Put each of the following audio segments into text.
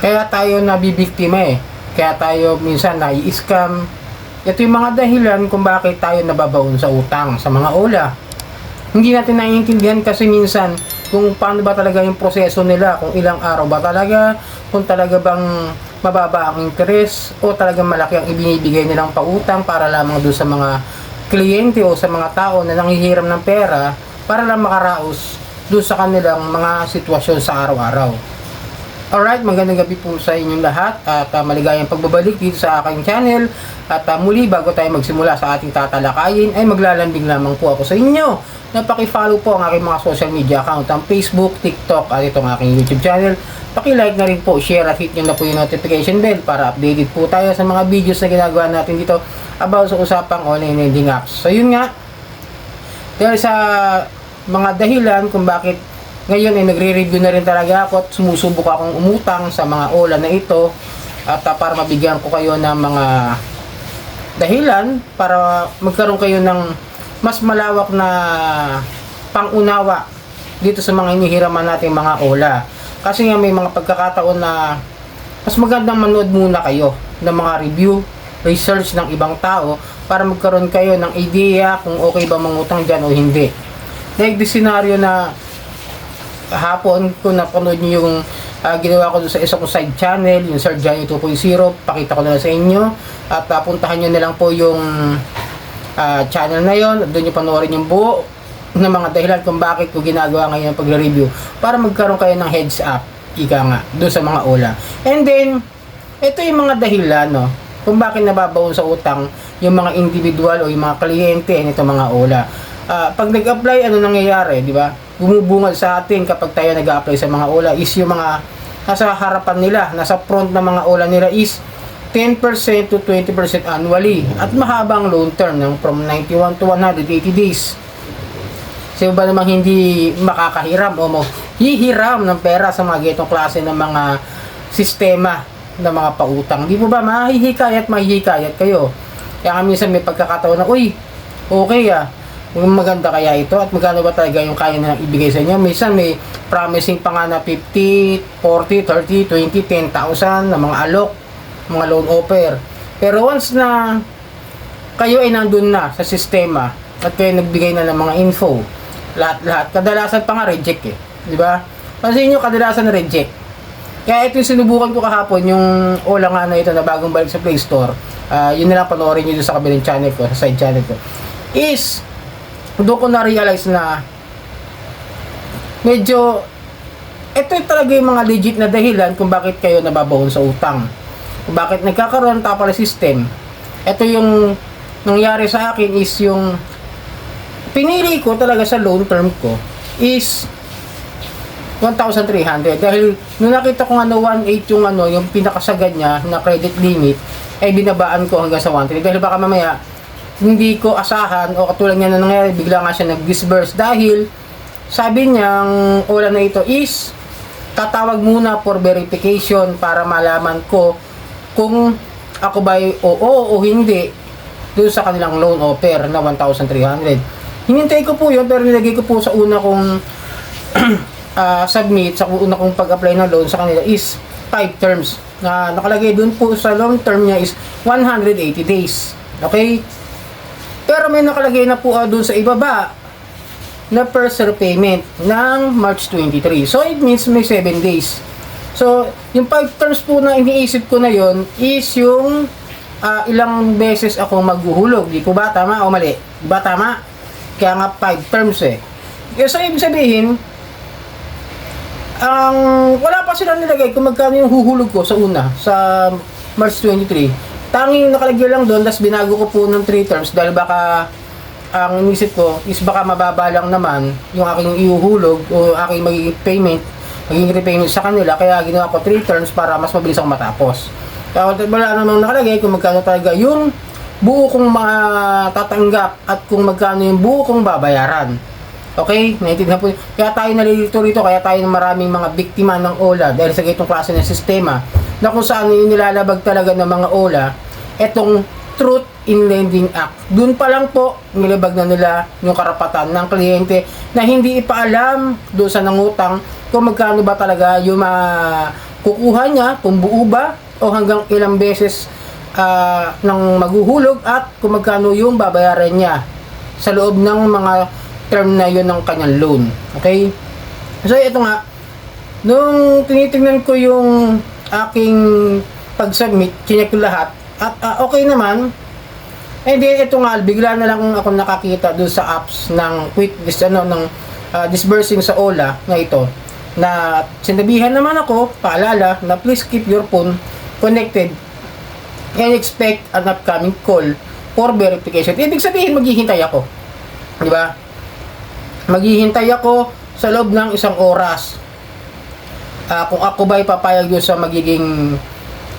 Kaya tayo nabibiktima eh. Kaya tayo minsan nai-scam. Ito yung mga dahilan kung bakit tayo nababaon sa utang, sa mga ola. Hindi natin naiintindihan kasi minsan kung paano ba talaga yung proseso nila, kung ilang araw ba talaga, kung talaga bang mababa ang interest o talagang malaki ang ibinibigay nilang pautang para lamang doon sa mga kliyente o sa mga tao na nanghihiram ng pera para lang makaraos doon sa kanilang mga sitwasyon sa araw-araw. Alright, magandang gabi po sa inyong lahat at uh, maligayang pagbabalik dito sa aking channel. At uh, muli bago tayo magsimula sa ating tatalakayin ay maglalambing lamang po ako sa inyo. Na paki-follow po ang aking mga social media account ang Facebook, TikTok at itong aking YouTube channel. Paki-like na rin po, share at hit nyo na po yung notification bell para updated po tayo sa mga videos na ginagawa natin dito about sa usapang online lending apps. So yun nga. Dahil sa mga dahilan kung bakit ngayon ay nagre-review na rin talaga ako at sumusubok akong umutang sa mga ola na ito at uh, para mabigyan ko kayo ng mga dahilan para magkaroon kayo ng mas malawak na pangunawa dito sa mga inihiraman nating mga ola. Kasi nga may mga pagkakataon na mas magandang manood muna kayo ng mga review, research ng ibang tao para magkaroon kayo ng idea kung okay ba mangutang dyan o hindi. Like the scenario na hapon kung napanood niyo yung uh, ginawa ko sa isa kong side channel, yung Sir Johnny 2.0, pakita ko na sa inyo. At uh, puntahan nyo na lang po yung uh, channel na yon. Doon nyo panoorin yung buo ng mga dahilan kung bakit ko ginagawa ngayon ang pagre-review para magkaroon kayo ng heads up ika nga doon sa mga ola. And then ito yung mga dahilan no kung bakit nababaon sa utang yung mga individual o yung mga kliyente nito mga ola uh, pag nag-apply ano nangyayari di ba bumubungad sa atin kapag tayo nag-apply sa mga ola is yung mga nasa harapan nila, nasa front ng mga ola nila is 10% to 20% annually at mahabang loan term ng from 91 to 180 days. Sino ba namang hindi makakahiram o mo hihiram ng pera sa mga getong klase ng mga sistema ng mga pautang. Di po ba mahihikayat mahihikayat kayo? Kaya minsan may pagkakataon na, uy, okay ah, maganda kaya ito at magkano ba talaga yung kaya na ibigay sa inyo. Minsan may promising pa nga na 50, 40, 30, 20, 10,000 na mga alok, mga loan offer. Pero once na kayo ay nandun na sa sistema at kayo nagbigay na ng mga info, lahat-lahat, kadalasan pa nga reject eh. Di ba? Pansin nyo, kadalasan na reject. Kaya ito yung sinubukan ko kahapon, yung ola nga na ito na bagong balik sa Play Store. Uh, yun na lang panoorin nyo sa kabilang channel ko, sa side channel ko. Is, doon ko na-realize na medyo ito talaga yung mga legit na dahilan kung bakit kayo nababaon sa utang. Kung bakit nagkakaroon tayo pala system. Ito yung nangyari sa akin is yung pinili ko talaga sa loan term ko is 1,300 dahil nung nakita ko ano 1.8 yung ano yung pinakasagad niya na credit limit ay binabaan ko hanggang sa 1.3 dahil baka mamaya hindi ko asahan o katulad niya na nangyari, bigla nga siya nag-disburse dahil sabi niyang ulan na ito is tatawag muna for verification para malaman ko kung ako ba ay oo o hindi doon sa kanilang loan offer na 1,300. Hinintay ko po yun pero nilagay ko po sa una kong uh, submit sa una kong pag-apply ng loan sa kanila is 5 terms na nakalagay doon po sa long term niya is 180 days. Okay? Pero may nakalagay na po uh, doon sa ibaba na first repayment ng March 23. So, it means may 7 days. So, yung 5 terms po na iniisip ko na yon is yung uh, ilang beses ako maghuhulog. Di po ba tama o mali? Ba tama? Kaya nga 5 terms eh. Kaya so, ibig sabihin, ang wala pa sila nilagay kung magkano yung huhulog ko sa una, sa March 23 tanging nakalagay lang doon, tapos binago ko po ng 3 terms dahil baka ang inisip ko is baka mababa lang naman yung aking iuhulog o aking magiging payment, magiging repayment sa kanila. Kaya ginawa ko 3 terms para mas mabilis akong matapos. Kaya wala namang nakalagay kung magkano talaga yung buo kong matatanggap at kung magkano yung buo kong babayaran. Okay? Naintindihan po. Kaya tayo nalilito rito, kaya tayo ng maraming mga biktima ng OLA dahil sa ganitong klase ng sistema na kung saan nilalabag talaga ng mga OLA, etong Truth in Lending Act. Doon pa lang po, nilabag na nila yung karapatan ng kliyente na hindi ipaalam doon sa nangutang kung magkano ba talaga yung uh, kukuha niya kung buo ba o hanggang ilang beses ah, ng maghuhulog at kung magkano yung babayaran niya sa loob ng mga term na yun ng kanyang loan. Okay? So, ito nga, nung tinitingnan ko yung aking pag-submit, chinek ko lahat, at ah, okay naman, and then ito nga, bigla na lang ako nakakita doon sa apps ng quick dis, ano, ng ah, disbursing sa Ola na ito, na sinabihan naman ako, paalala, na please keep your phone connected and expect an upcoming call for verification. Ibig sabihin, maghihintay ako. Di ba? Maghihintay ako sa loob ng isang oras. Ah, kung ako ba ipapayag yun sa magiging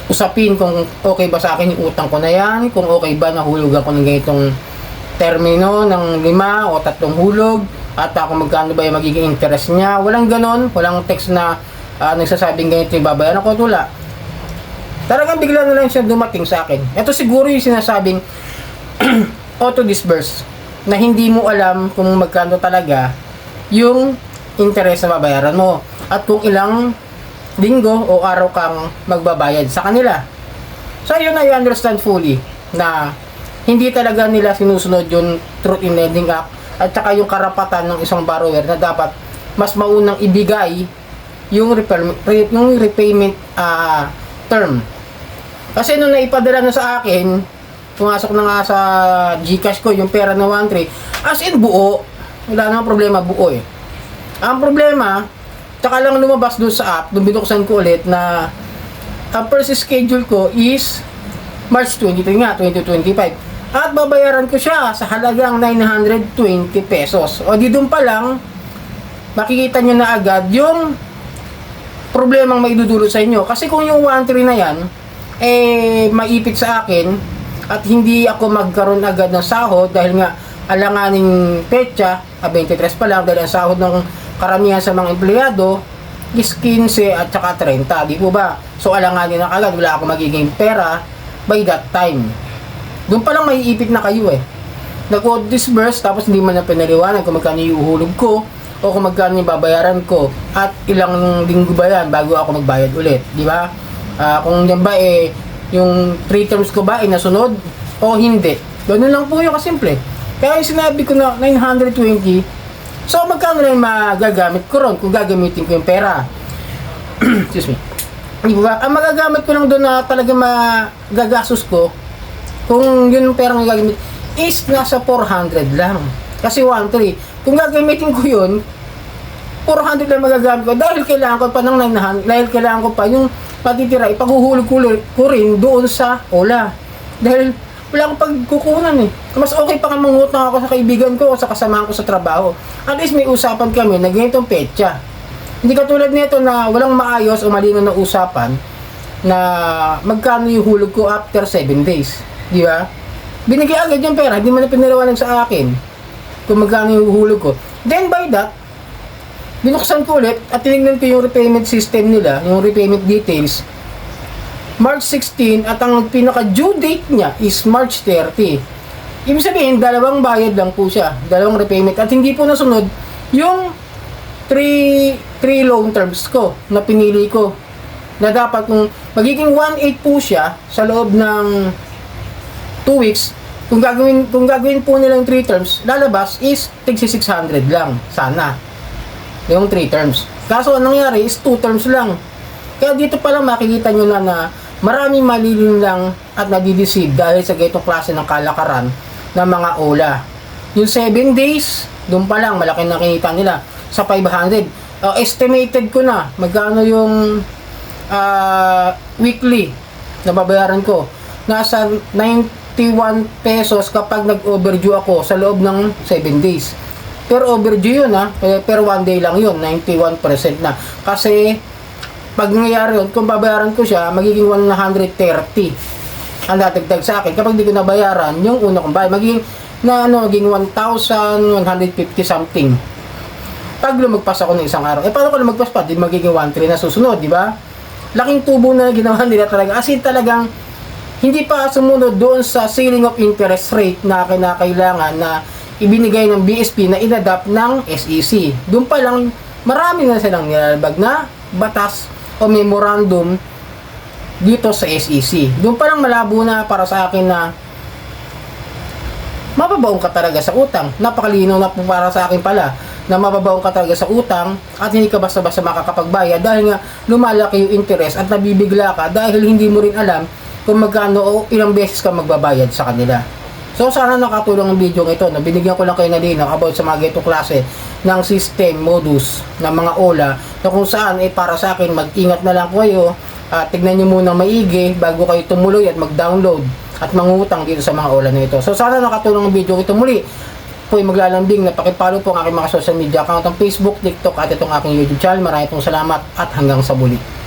usapin kung okay ba sa akin yung utang ko na yan, kung okay ba nahulugan ko ng ganitong termino ng lima o tatlong hulog, at ako magkano ba yung magiging interest niya. Walang ganon, walang text na ah, nagsasabing ganito yung babayaran ko, wala. Talagang bigla na lang siya dumating sa akin. Ito siguro yung sinasabing auto-disburse na hindi mo alam kung magkano talaga yung interest na babayaran mo at kung ilang linggo o araw kang magbabayad sa kanila. So yun I understand fully na hindi talaga nila sinusunod yung Truth in Lending Act at saka yung karapatan ng isang borrower na dapat mas maunang ibigay yung repayment, yung repayment ah, term. Kasi nung naipadala na sa akin, pumasok na nga sa Gcash ko yung pera na 1.3, as in buo, wala namang problema, buo eh. Ang problema, tsaka lang lumabas doon sa app, doon binuksan ko ulit na ang first schedule ko is March 23 nga, 2025. At babayaran ko siya sa halagang 920 pesos. O di doon pa lang, makikita nyo na agad yung problemang may sa inyo. Kasi kung yung 1.3 na yan, eh, maipit sa akin at hindi ako magkaroon agad ng sahod dahil nga alanganing petsa, ah, 23 pa lang dahil ang sahod ng karamihan sa mga empleyado is 15 at saka 30, di po ba? So alanganin na kagad, wala ako magiging pera by that time. Doon pa lang maiipit na kayo eh. Nag-disburse tapos hindi man na pinaliwanag kung magkano yung uhulog ko o kung magkano yung babayaran ko at ilang linggo ba yan bago ako magbayad ulit, di ba? Ah, kung yan ba eh, yung 3 terms ko ba ay nasunod o hindi. Ganun lang po yung kasimple. Kaya yung sinabi ko na 920, so magkano lang yung magagamit ko ron kung gagamitin ko yung pera. Excuse me. Di ba? Ang magagamit ko lang doon na talaga magagastos ko, kung yun yung pera na gagamit, is nasa 400 lang. Kasi 1.3. Kung gagamitin ko yun, 400 lang magagamit ko dahil kailangan ko pa ng 900 dahil kailangan ko pa yung patitira ipaghuhulog ko, ko rin doon sa Ola dahil wala akong pagkukunan eh. Mas okay pa nga mangutang ako sa kaibigan ko o sa kasamahan ko sa trabaho. At least may usapan kami na ganitong petsa. Hindi katulad nito na walang maayos o malino na usapan na magkano yung hulog ko after 7 days. Di ba? Binigay agad yung pera hindi man na pinaliwanag sa akin kung magkano yung hulog ko. Then by that binuksan ko ulit at tinignan ko yung repayment system nila, yung repayment details. March 16 at ang pinaka due date niya is March 30. Ibig sabihin, dalawang bayad lang po siya, dalawang repayment at hindi po nasunod yung 3 3 loan terms ko na pinili ko na dapat kung magiging 1.8 po siya sa loob ng 2 weeks kung gagawin kung gagawin po nilang 3 terms lalabas is tig 600 lang sana yung 3 terms. Kaso anong nangyari is 2 terms lang. Kaya dito pa lang makikita nyo na na maraming malilin lang at nadideceive dahil sa ganitong klase ng kalakaran ng mga ola. Yung 7 days, doon pa lang malaki na nila sa 500. Uh, estimated ko na magkano yung uh, weekly na babayaran ko. Nasa 91 pesos kapag nag-overdue ako sa loob ng 7 days. Pero overdue yun ha. Eh, pero one day lang yun. 91% na. Kasi, pag nangyayari yun, kung babayaran ko siya, magiging 130 ang datagdag sa akin. Kapag di ko nabayaran, yung una kong bayad, magiging na ano, magiging 1,150 something. Pag lumagpas ako ng isang araw, eh paano ko lumagpas pa? Di magiging 1,3 na susunod, di ba? Laking tubo na ginawa nila talaga. As in talagang, hindi pa sumunod doon sa ceiling of interest rate na kinakailangan na ibinigay ng BSP na inadapt ng SEC. Doon pa lang, marami na silang nilalabag na batas o memorandum dito sa SEC. Doon pa lang malabo na para sa akin na mababaong ka talaga sa utang. Napakalinaw na po para sa akin pala na mababaong ka talaga sa utang at hindi ka basta-basta makakapagbayad dahil nga lumalaki yung interest at nabibigla ka dahil hindi mo rin alam kung magkano o ilang beses ka magbabayad sa kanila. So sana nakatulong ang video ito na binigyan ko lang kayo na linaw about sa mga ganitong klase ng system, modus ng mga OLA na kung saan eh para sa akin mag-ingat na lang kayo at tignan nyo muna maigi bago kayo tumuloy at mag-download at mangutang dito sa mga OLA na ito. So sana nakatulong ang video ito muli po ay maglalambing na pakipalo po ang aking mga social media account ang Facebook, TikTok at itong aking YouTube channel. Maraming pong salamat at hanggang sa muli.